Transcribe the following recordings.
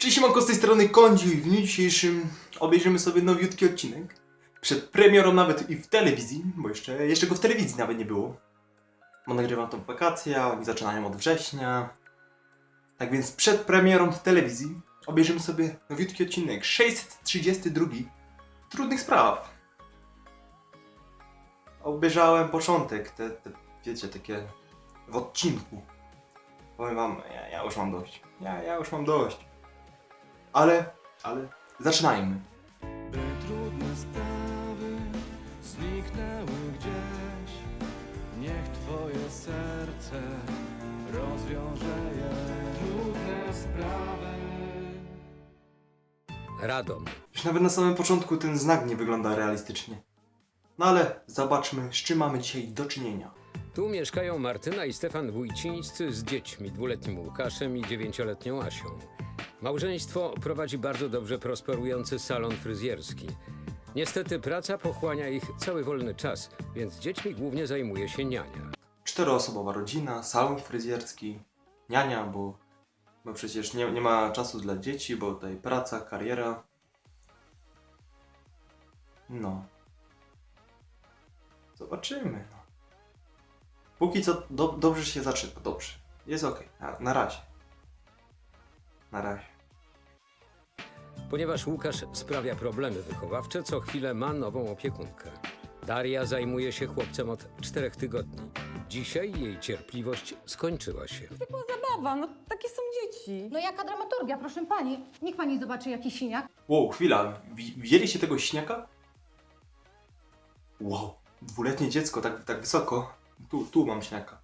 Cześć, siemanko, z tej strony Kądziu i w dniu dzisiejszym obejrzymy sobie nowiutki odcinek. Przed premierą nawet i w telewizji, bo jeszcze, jeszcze go w telewizji nawet nie było. Bo nagrywam to w wakacje, oni zaczynają od września. Tak więc przed premierą w telewizji obejrzymy sobie nowiutki odcinek 632 Trudnych Spraw. Obejrzałem początek, te, te wiecie, takie w odcinku. Powiem wam, ja, ja już mam dość. Ja, ja już mam dość. Ale, ale, zaczynajmy. By trudne sprawy zniknęły gdzieś Niech twoje serce rozwiąże je Trudne sprawy Radom. Już nawet na samym początku ten znak nie wygląda realistycznie. No ale zobaczmy, z czym mamy dzisiaj do czynienia. Tu mieszkają Martyna i Stefan Wójcińscy z dziećmi, dwuletnim Łukaszem i dziewięcioletnią Asią. Małżeństwo prowadzi bardzo dobrze prosperujący salon fryzjerski. Niestety praca pochłania ich cały wolny czas, więc dziećmi głównie zajmuje się niania. Czteroosobowa rodzina, salon fryzjerski, niania, bo, bo przecież nie, nie ma czasu dla dzieci, bo tutaj praca, kariera. No. Zobaczymy. No. Póki co do, dobrze się zaczyna, dobrze. Jest ok, na, na razie. Na razie. Ponieważ Łukasz sprawia problemy wychowawcze, co chwilę ma nową opiekunkę. Daria zajmuje się chłopcem od czterech tygodni. Dzisiaj jej cierpliwość skończyła się. Była zabawa, no takie są dzieci. No jaka dramaturgia, proszę pani. Niech pani zobaczy jaki siniak. Wow, chwila. Wi- Widzieliście tego śniaka? Wow, dwuletnie dziecko, tak, tak wysoko. Tu, tu mam śniaka.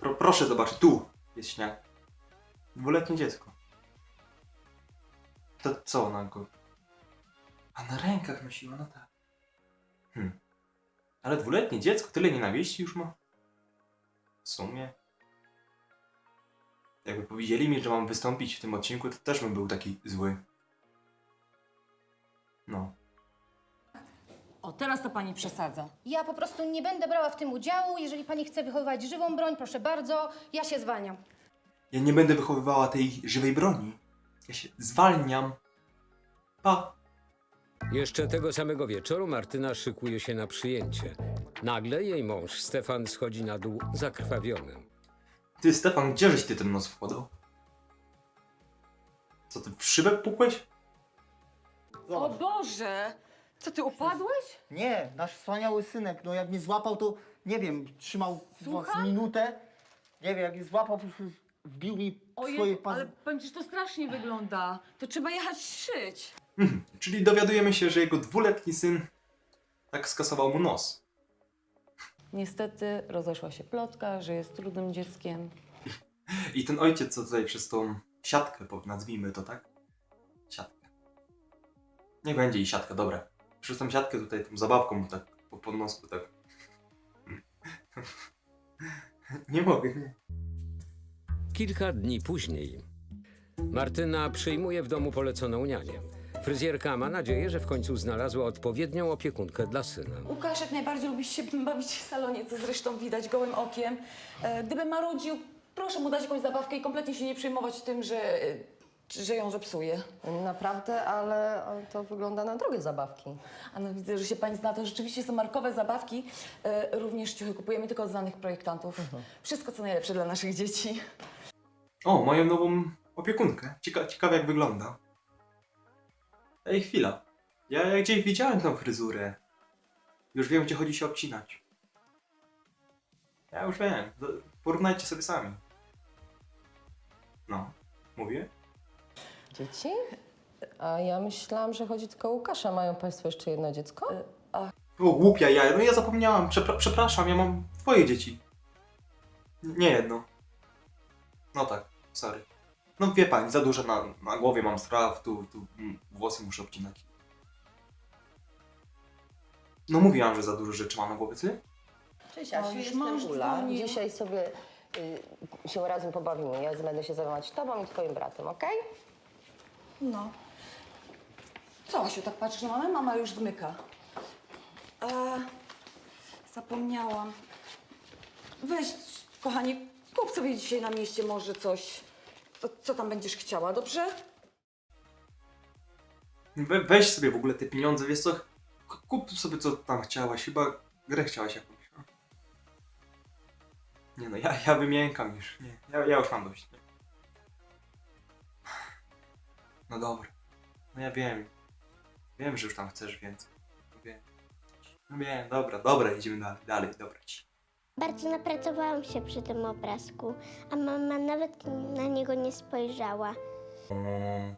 Pro, proszę zobaczyć, tu jest śniak. Dwuletnie dziecko. To co ona go... A na rękach nosiła, no tak. Hmm. Ale dwuletnie dziecko tyle nienawiści już ma? W sumie... Jakby powiedzieli mi, że mam wystąpić w tym odcinku, to też bym był taki zły. No. O, teraz to pani przesadza. Ja po prostu nie będę brała w tym udziału. Jeżeli pani chce wychowywać żywą broń, proszę bardzo, ja się zwalniam. Ja nie będę wychowywała tej żywej broni. Ja się zwalniam. Pa. Jeszcze tego samego wieczoru Martyna szykuje się na przyjęcie. Nagle jej mąż Stefan schodzi na dół zakrwawiony. Ty, Stefan, gdzieżeś ty ten nos wkładał? Co, ty w szybę pukłeś? O Boże! Co, ty upadłeś? Nie, nasz wspaniały synek, no jak mnie złapał, to nie wiem, trzymał was Słucham? minutę. Nie wiem, jak mnie złapał, po prostu wbił mi swoje Ojej, ale powiem ci, że to strasznie wygląda. To trzeba jechać szyć. Mhm. Czyli dowiadujemy się, że jego dwuletni syn tak skasował mu nos. Niestety rozeszła się plotka, że jest trudnym dzieckiem. I ten ojciec, co tutaj przez tą siatkę, po- nazwijmy to tak? Siatkę. Niech będzie i siatka, dobra. Przez tą siatkę tutaj, tą zabawką mu tak po podnosku tak. nie mogę, nie. Kilka dni później Martyna przyjmuje w domu poleconą nianię. Fryzjerka ma nadzieję, że w końcu znalazła odpowiednią opiekunkę dla syna. Łukasz jak najbardziej lubi się bawić w salonie, co zresztą widać gołym okiem. E, gdyby marudził, proszę mu dać jakąś zabawkę i kompletnie się nie przejmować tym, że, e, że ją zepsuje. Naprawdę, ale to wygląda na drogie zabawki. A no widzę, że się pani zna, to rzeczywiście są markowe zabawki. E, również ciuchy kupujemy tylko od znanych projektantów. Wszystko co najlepsze dla naszych dzieci. O, moją nową opiekunkę. Cieka ciekawe jak wygląda. Ej, chwila. Ja, ja gdzieś widziałem tą fryzurę. Już wiem, gdzie chodzi się obcinać. Ja już wiem. Porównajcie sobie sami. No, mówię? Dzieci? A ja myślałam, że chodzi tylko o Łukasza. Mają Państwo jeszcze jedno dziecko? O, głupia ja. No ja zapomniałam. Przepra przepraszam, ja mam twoje dzieci. Nie jedno. No tak, sorry. No wie pani, za dużo na, na głowie mam spraw, tu, tu mm, włosy muszę obcinać. No mówiłam, że za dużo rzeczy mam na głowie, ty? Cześć O, już mąż dzwonił. Dzisiaj sobie y, się razem pobawimy. Ja będę się zajmować Tobą i Twoim bratem, okej? No. Co, Asiu, tak patrzysz na mamę? Mama już zmyka. E, zapomniałam. Weź, kochanie, kup sobie dzisiaj na mieście może coś. Co, co tam będziesz chciała, dobrze? We, weź sobie w ogóle te pieniądze, wiesz co? Kup sobie co tam chciałaś, chyba grę chciałaś jakąś. no. Nie no, ja, ja wymiękam już. Nie, ja, ja już mam dość. Nie. No dobra. No ja wiem. Wiem, że już tam chcesz więcej. No wiem. No wiem, dobra, dobra, idziemy dalej, dalej, dobra ci. Bardzo napracowałam się przy tym obrazku, a mama nawet na niego nie spojrzała. O,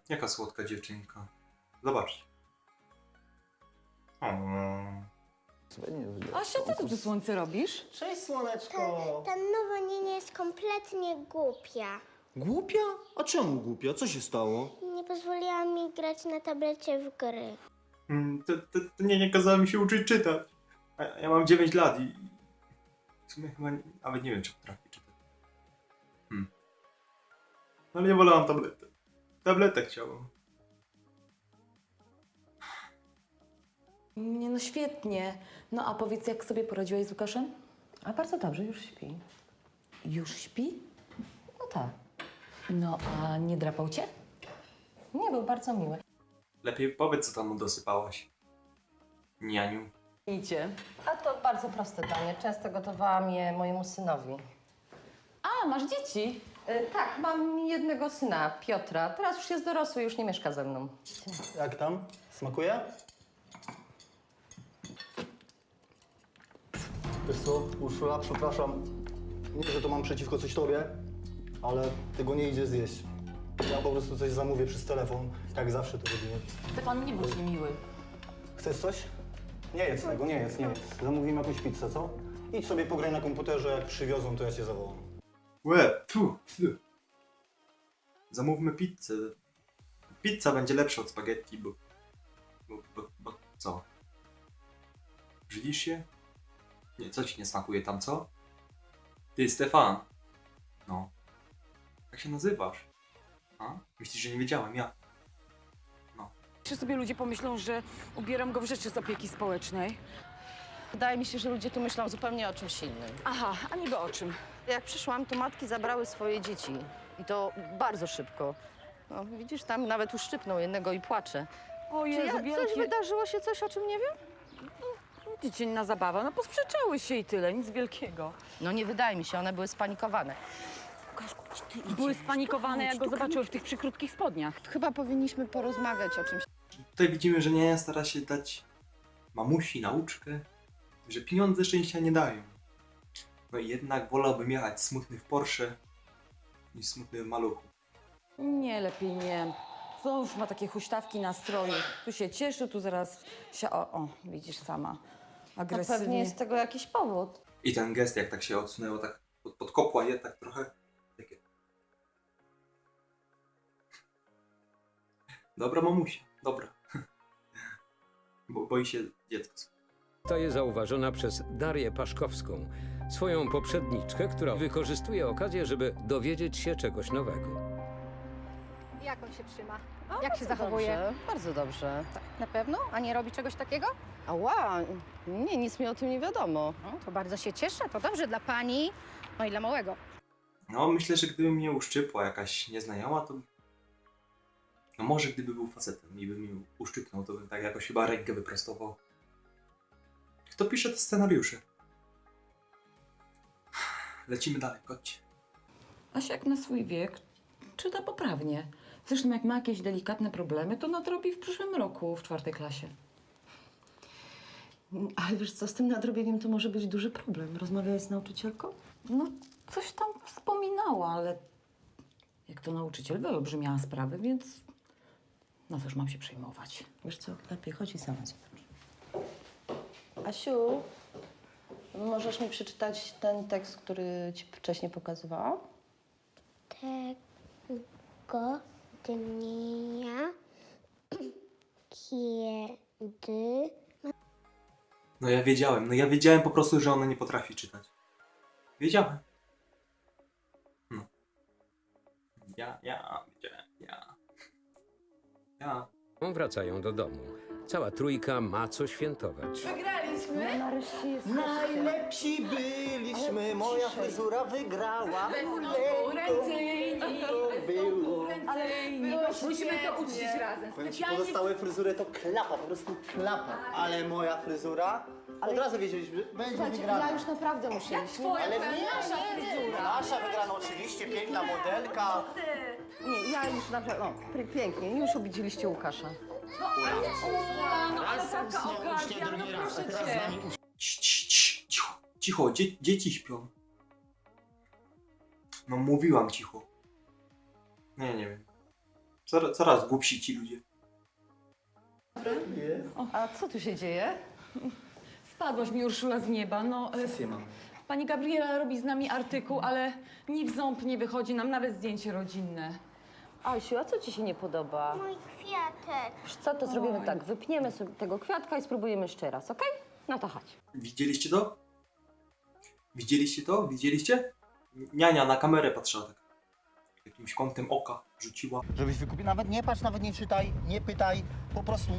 jaka słodka dziewczynka. Zobaczcie. O. Asia, co ty tu słońce robisz? Cześć, słoneczko. Ta nowa nienia jest kompletnie głupia. Głupia? A czemu głupia? Co się stało? Nie pozwoliła mi grać na tablecie w gry. Mm, To, to, to nie, nie kazała mi się uczyć czytać. A ja mam 9 lat i w sumie chyba nie, nawet nie wiem, czy potrafię czytać. Hmm. Ale nie wolałam tabletę. Tabletę chciałam. Nie no, świetnie. No a powiedz, jak sobie poradziłaś z Łukaszem? A bardzo dobrze, już śpi. Już śpi? No tak. No, a nie drapał cię? Nie, był bardzo miły. Lepiej powiedz, co tam mu dosypałaś. Nianiu. Idzie. A to bardzo proste danie. Często gotowałam je mojemu synowi. A, masz dzieci? E, tak, mam jednego syna, Piotra. Teraz już jest dorosły, już nie mieszka ze mną. Jak tam? Smakuje? Wiesz co, Urszula, przepraszam. Nie, że to mam przeciwko coś tobie, ale tego nie idzie zjeść. Ja po prostu coś zamówię przez telefon, jak zawsze to robimy. Stefan, nie bądź niemiły. Chcesz coś? Nie jedz tego, nie jedz, nie jedz. Zamówimy jakąś pizzę, co? Idź sobie pograj na komputerze, jak przywiozą, to ja cię zawołam. Łe, tu, tu. Zamówmy pizzę. Pizza będzie lepsza od spaghetti, bo... Bo, bo, bo co? Brzydzisz się? Nie, co ci nie smakuje tam, co? Ty, Stefan. No. Jak się nazywasz? A? Myślisz, że nie wiedziałem, ja. Czy sobie ludzie pomyślą, że ubieram go w rzeczy z opieki społecznej? Wydaje mi się, że ludzie tu myślą zupełnie o czymś innym. Aha, a niby o czym? Jak przyszłam, to matki zabrały swoje dzieci. I to bardzo szybko. No, widzisz, tam nawet uszczypnął jednego i płacze. O Czy Jezu, ja, coś wielkie... wydarzyło się, coś o czym nie wiem? Dziecięna zabawa. No posprzeczały się i tyle, nic wielkiego. No nie wydaje mi się, one były spanikowane. Były spanikowane, jak go zobaczyły w tych przykrótkich spodniach. Chyba powinniśmy porozmawiać o czymś. Tutaj widzimy, że nie stara się dać mamusi nauczkę, że pieniądze szczęścia nie dają. No i jednak wolałbym jechać smutny w Porsche niż smutny w maluchu. Nie, lepiej nie. Znów ma takie huśtawki nastroju. Tu się cieszy, tu zaraz się... O, o widzisz sama. No Agresywnie. pewnie jest tego jakiś powód. I ten gest, jak tak się odsunęło, tak pod, podkopła je, tak trochę. Takie. Dobra, mamusia, dobra. Bo boi się dziecka. Zostaje zauważona przez Darię Paszkowską, swoją poprzedniczkę, która wykorzystuje okazję, żeby dowiedzieć się czegoś nowego. Jak on się trzyma? O, Jak się bardzo zachowuje? Dobrze, bardzo dobrze. Na pewno? A nie robi czegoś takiego? Ała, nie, nic mi o tym nie wiadomo. No, to bardzo się cieszę. To dobrze dla pani, no i dla małego. No, myślę, że gdyby mnie uszczypła jakaś nieznajoma, to. No, może gdyby był facetem i by mi uszczypnął, to bym tak jakoś chyba rękę wyprostował. Kto pisze te scenariusze? Lecimy dalej, chodźcie. Asia jak na swój wiek czyta poprawnie. Zresztą jak ma jakieś delikatne problemy, to nadrobi w przyszłym roku w czwartej klasie. Ale wiesz co, z tym nadrobieniem to może być duży problem. Rozmawiałeś z nauczycielką? No, coś tam wspominała, ale jak to nauczyciel wyolbrzymiała sprawę, więc no cóż mam się przejmować. Wiesz co, lepiej chodź i sama zobacz. Asiu, możesz mi przeczytać ten tekst, który ci wcześniej pokazywałam? Tego dnia, kiedy No ja wiedziałem, no ja wiedziałem po prostu, że ona nie potrafi czytać. Wiedziałem. No. Ja, ja. Ja. Wracają do domu. Cała trójka ma co świętować. No nareszcie jest Najlepsi byliśmy, moja fryzura wygrała. Konkurencyjni to było. Musimy to uczcić razem. Powiem ci, pozostałe fryzury to klapa, po prostu klapa. Ale moja fryzura, od razu wiedzieliśmy, że będzie Słuchajcie, wygrana. ja już naprawdę muszę iść. Nie, Ale nie, nie, nasza wygrana oczywiście, piękna modelka. Nie, ja już naprawdę, o, pie- pięknie, już obudziliście Łukasza. Tak raz z nami Cii, cii, cii, Cicho, cicho, dzie dzieci śpią. No mówiłam cicho. Nie, nie wiem. Coraz, coraz głupsi ci ludzie. A co tu się dzieje? Spadłaś mi Urszula z nieba. No, e, Sesję mam. Pani Gabriela robi z nami artykuł, ale ni w ząb nie wychodzi nam nawet zdjęcie rodzinne. Asiu, a co ci się nie podoba? Mój kwiatek. Wiesz Co, to zrobimy tak, wypniemy sobie tego kwiatka i spróbujemy jeszcze raz, okej? No to chodź. Widzieliście to? Widzieliście to? Widzieliście? Niania na kamerę patrzyła tak. Jakimś kątem oka rzuciła. Żebyś wykupił, nawet nie patrz, nawet nie czytaj, nie pytaj, po prostu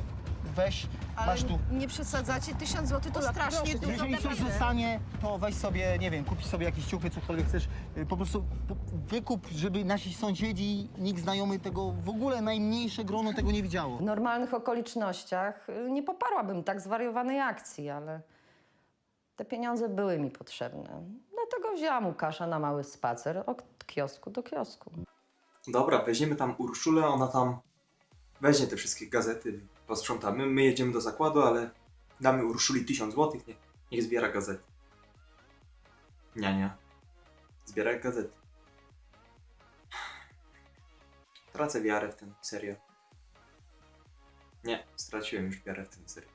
weź, masz tu. nie przesadzacie, tysiąc złotych to strasznie Jeżeli coś zostanie, to weź sobie, nie wiem, kupisz sobie jakieś ciuchy, cokolwiek chcesz. Y, Po prostu po- wykup, żeby nasi sąsiedzi, nikt znajomy tego, w ogóle najmniejsze grono tego nie widziało. W normalnych okolicznościach y, nie poparłabym tak zwariowanej akcji, ale te pieniądze były mi potrzebne. Dlatego wzięłam Łukasza na mały spacer od kiosku do kiosku. Dobra, weźmiemy tam Urszulę, ona tam weźmie te wszystkie gazety, posprzątamy. My jedziemy do zakładu, ale damy Urszuli 1000 złotych, niech, niech zbiera gazety. Niania. Zbieraj gazety. Tracę wiarę w ten serial. Nie, straciłem już wiarę w ten serial.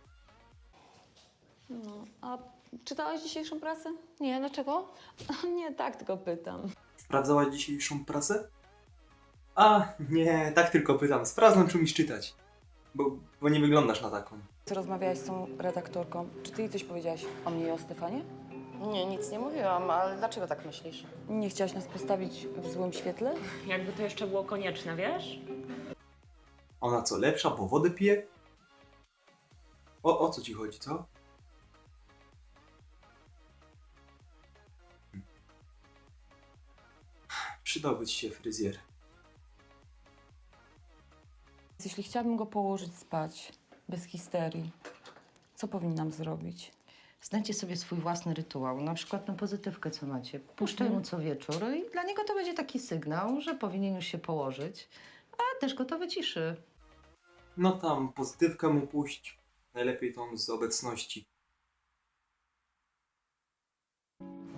No, a czytałaś dzisiejszą prasę? Nie, dlaczego? Nie, tak tylko pytam. Sprawdzałaś dzisiejszą prasę? A, nie, tak tylko pytam. Sprawdzam, czy umiesz czytać. Bo, bo nie wyglądasz na taką. Co rozmawiałaś z tą redaktorką? Czy ty jej coś powiedziałaś o mnie i o Stefanie? Nie, nic nie mówiłam, ale dlaczego tak myślisz? Nie chciałaś nas postawić w złym świetle? Jakby to jeszcze było konieczne, wiesz? Ona co, lepsza, bo wodę pije? O, o co ci chodzi, co? Przydałby ci się fryzjer. Jeśli chciałabym go położyć spać, bez histerii, co powinnam zrobić? Znajdźcie sobie swój własny rytuał, na przykład na pozytywkę, co macie. Puszczaj mu co wieczór i dla niego to będzie taki sygnał, że powinien już się położyć, a też go to wyciszy. No tam, pozytywkę mu puść. Najlepiej tą z obecności.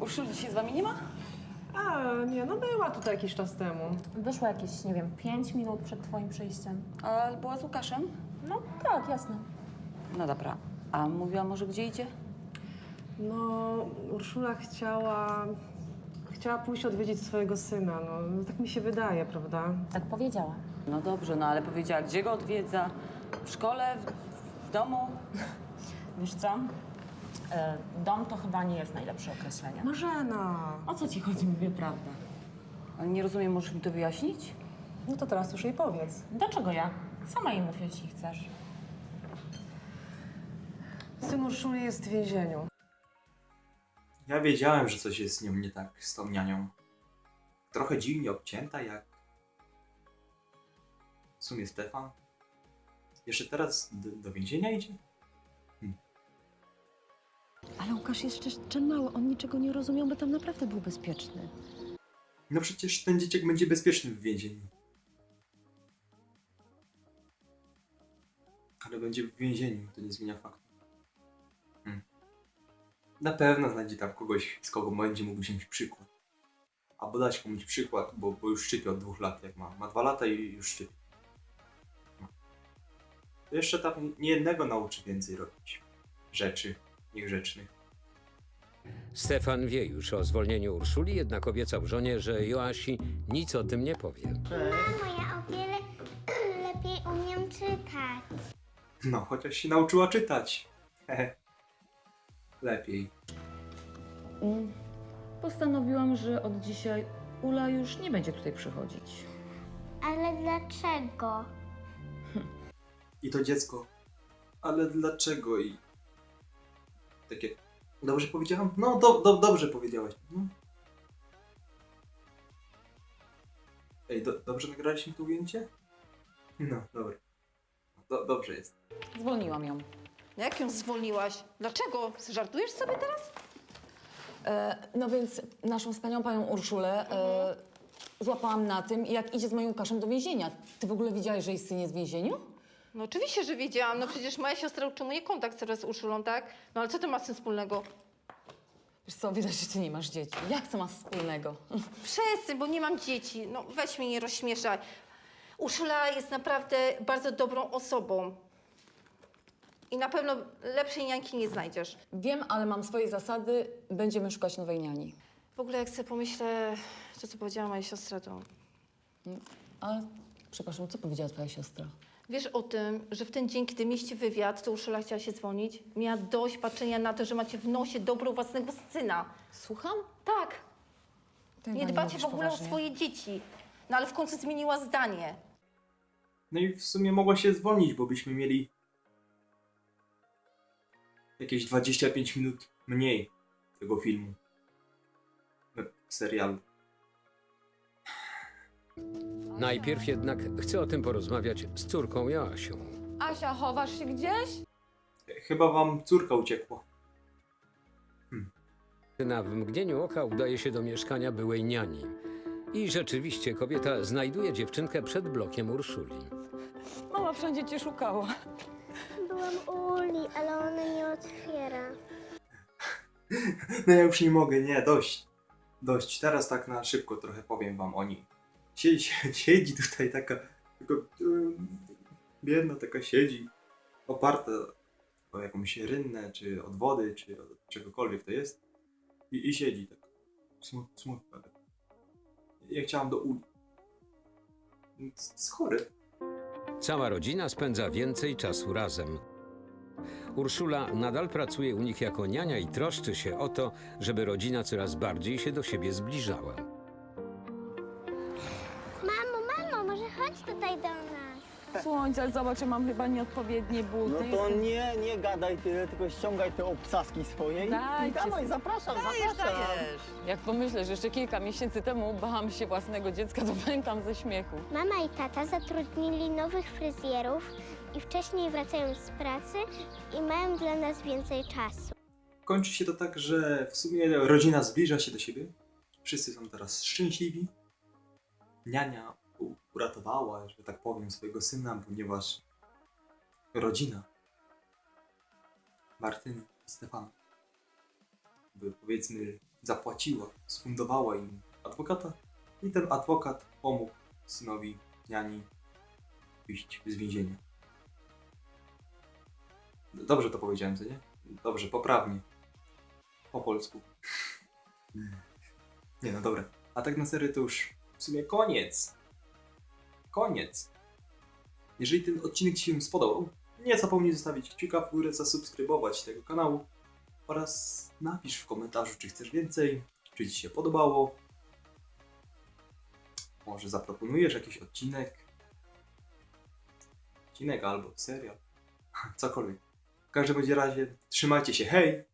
Urszul dzisiaj z wami nie ma? A, nie, no była tutaj jakiś czas temu. Wyszła jakieś, nie wiem, pięć minut przed twoim przyjściem. A była z Łukaszem? No tak, jasne. No dobra. A mówiła może gdzie idzie? No, Urszula chciała... Chciała pójść odwiedzić swojego syna, no, no tak mi się wydaje, prawda? Tak powiedziała. No dobrze, no ale powiedziała, gdzie go odwiedza? W szkole? W, w domu? Wiesz co? E, dom to chyba nie jest najlepsze określenie. Marzena! O co ci chodzi, mówię prawdę. Nie rozumiem, możesz mi to wyjaśnić? No to teraz już jej powiedz. Dlaczego ja? Sama jej mów, jeśli chcesz. Syn Urszuli jest w więzieniu. Ja wiedziałem, że coś jest z nią nie tak, z tą nianią. Trochę dziwnie obcięta, jak... W sumie Stefan. Jeszcze teraz do, do więzienia idzie? Ale Łukasz jest jeszcze mały, on niczego nie rozumiał, bo tam naprawdę był bezpieczny. No przecież ten dzieciak będzie bezpieczny w więzieniu. Ale będzie w więzieniu, to nie zmienia faktu. Hmm. Na pewno znajdzie tam kogoś, z kogo będzie mógł wziąć przykład. Albo dać komuś przykład, bo, bo już szczypie od dwóch lat, jak ma. Ma dwa lata i już szczypie. To jeszcze tam nie jednego nauczy więcej robić rzeczy niegrzecznych. Stefan wie już o zwolnieniu Urszuli, jednak obiecał żonie, że Joasi nic o tym nie powie. Mamo, ja o wiele lepiej umiem czytać. No, chociaż się nauczyła czytać. Hehe. Lepiej. Postanowiłam, że od dzisiaj Ula już nie będzie tutaj przychodzić. Ale dlaczego? I to dziecko. Ale dlaczego i. Takie. Dobrze powiedziałam? No, do, do, dobrze powiedziałaś. No. Ej, do, dobrze nagraliśmy to ujęcie? No, dobra. Do, dobrze jest. Zwolniłam ją. Jak ją zwolniłaś? Dlaczego? Żartujesz sobie teraz? E, no więc naszą wspaniałą panią Urszulę e, złapałam na tym, jak idzie z moim Łukaszem do więzienia. Ty w ogóle widziałeś, że jej syn jest w więzieniu? No oczywiście, że wiedziałam. No przecież moja siostra utrzymuje kontakt teraz z Urszulą, tak? No ale co to ma z tym wspólnego? Wiesz co, widać, że ty nie masz dzieci. Jak to ma wspólnego? Przestań, bo nie mam dzieci. No weź mnie nie rozśmieszaj. Urszula jest naprawdę bardzo dobrą osobą. I na pewno lepszej niańki nie znajdziesz. Wiem, ale mam swoje zasady. Będziemy szukać nowej niani. W ogóle jak sobie pomyślę, to co powiedziała moja siostra, to Ale, przepraszam, co powiedziała twoja siostra? Wiesz o tym, że w ten dzień, kiedy mieliście wywiad, to Urszula chciała się dzwonić, miała dość patrzenia na to, że macie w nosie dobro własnego syna. Słucham? Tak, Ty nie chyba dbacie mówisz w ogóle poważnie. o swoje dzieci. No ale w końcu zmieniła zdanie. No i w sumie mogła się zwolnić, bo byśmy mieli jakieś 25 minut mniej tego filmu. No, serialu. Najpierw jednak chcę o tym porozmawiać z córką Joasią. Asia, chowasz się gdzieś? Chyba wam córka uciekła. Na w mgnieniu oka udaje się do mieszkania byłej niani. I rzeczywiście kobieta znajduje dziewczynkę przed blokiem Urszuli. Mama wszędzie cię szukała. Byłam u Uli, ale ona nie otwiera. No ja już nie mogę, nie, dość. Dość. Teraz tak na szybko trochę powiem wam o niej. Siedzi, siedzi tutaj taka, tylko um, biedna taka siedzi, oparta o jakąś rynnę, czy od wody, czy od czegokolwiek to jest. I, i siedzi tak, smut, smutna. Ja chciałam do uli. Jest chory. Cała rodzina spędza więcej czasu razem. Urszula nadal pracuje u nich jako niania i troszczy się o to, żeby rodzina coraz bardziej się do siebie zbliżała. Tutaj do nas. Słońce, zobacz, ja mam chyba nieodpowiednie buty. No to Jestem- nie, nie gadaj tyle, tylko ściągaj te obcaski swoje i, Dajcie dawaj, sobie. zapraszam, zapraszam. Jak pomyślę, że jeszcze kilka miesięcy temu bałam się własnego dziecka, to pękam ze śmiechu. Mama i tata zatrudnili nowych fryzjerów i wcześniej wracają z pracy i mają dla nas więcej czasu. Kończy się to tak, że w sumie rodzina zbliża się do siebie. Wszyscy są teraz szczęśliwi. Niania uratowała, że tak powiem, swojego syna, ponieważ rodzina Martyny i Stefana by powiedzmy zapłaciła, sfundowała im adwokata i ten adwokat pomógł synowi Niani wyjść z więzienia. Dobrze to powiedziałem, co nie? Dobrze, poprawnie. Po polsku. Nie no, dobra. A tak na serio to już w sumie koniec. Koniec. Jeżeli ten odcinek Ci się spodobał, nie zapomnij zostawić kciuka w górę, zasubskrybować tego kanału oraz napisz w komentarzu, czy chcesz więcej, czy Ci się podobało. Może zaproponujesz jakiś odcinek. Odcinek albo serial. Cokolwiek. W każdym razie trzymajcie się, hej!